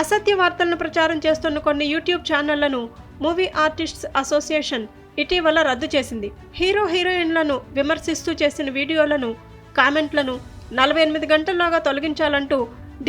అసత్య వార్తలను ప్రచారం చేస్తున్న కొన్ని యూట్యూబ్ ఛానళ్ళను మూవీ ఆర్టిస్ట్స్ అసోసియేషన్ ఇటీవల రద్దు చేసింది. హీరో హీరోయిన్లను విమర్శిస్తూ చేసిన వీడియోలను కామెంట్లను నలభై ఎనిమిది గంటల్లోగా తొలగించాలంటూ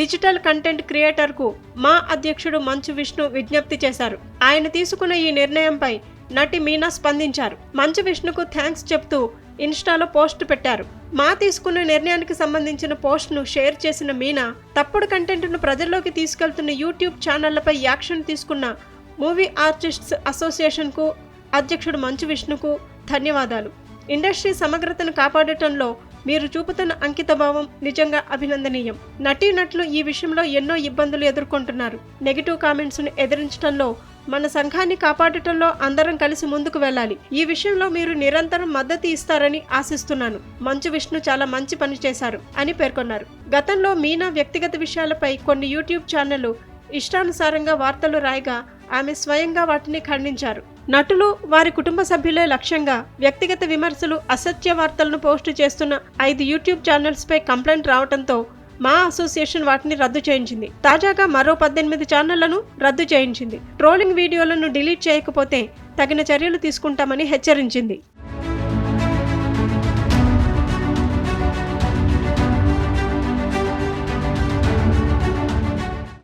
డిజిటల్ కంటెంట్ క్రియేటర్కు మా అధ్యక్షుడు మంచు విష్ణు విజ్ఞప్తి చేశారు. ఆయన తీసుకున్న ఈ నిర్ణయంపై నటి మీనా స్పందించారు. మంచు విష్ణుకు థ్యాంక్స్ చెప్తూ ఇన్స్టాలో పోస్ట్ పెట్టారు. మా తీసుకున్న నిర్ణయానికి సంబంధించిన పోస్ట్ను షేర్ చేసిన మీనా తప్పుడు కంటెంట్ను ప్రజల్లోకి తీసుకెళ్తున్న యూట్యూబ్ ఛానళ్ళపై యాక్షన్ తీసుకున్న మూవీ ఆర్టిస్ట్స్ అసోసియేషన్కు అధ్యక్షుడు మంచు విష్ణుకు ధన్యవాదాలు. ఇండస్ట్రీ సమగ్రతను కాపాడటంలో మీరు చూపుతున్న అంకితభావం నిజంగా అభినందనీయం. నటీనటులు ఈ విషయంలో ఎన్నో ఇబ్బందులు ఎదుర్కొంటున్నారు. నెగిటివ్ కామెంట్స్ను ఎదిరించడంలో మన సంఘాన్ని కాపాడటంలో అందరం కలిసి ముందుకు వెళ్ళాలి. ఈ విషయంలో మీరు నిరంతరం మద్దతు ఇస్తారని ఆశిస్తున్నాను. మంచు విష్ణు చాలా మంచి పని చేశారు అని పేర్కొన్నారు. గతంలో మీనా వ్యక్తిగత విషయాలపై కొన్ని యూట్యూబ్ ఛానళ్ళు ఇష్టానుసారంగా వార్తలు రాయగా ఆమె స్వయంగా వాటిని ఖండించారు. నటులు వారి కుటుంబ సభ్యులే లక్ష్యంగా వ్యక్తిగత విమర్శలు అసత్య వార్తలను పోస్టు చేస్తున్న ఐదు యూట్యూబ్ ఛానల్స్ పై కంప్లైంట్ రావడంతో మా అసోసియేషన్ వాటిని రద్దు చేయించింది. తాజాగా మరో పద్దెనిమిది ఛానళ్ళను రద్దు చేయించింది. ట్రోలింగ్ వీడియోలను డిలీట్ చేయకపోతే తగిన చర్యలు తీసుకుంటామని హెచ్చరించింది.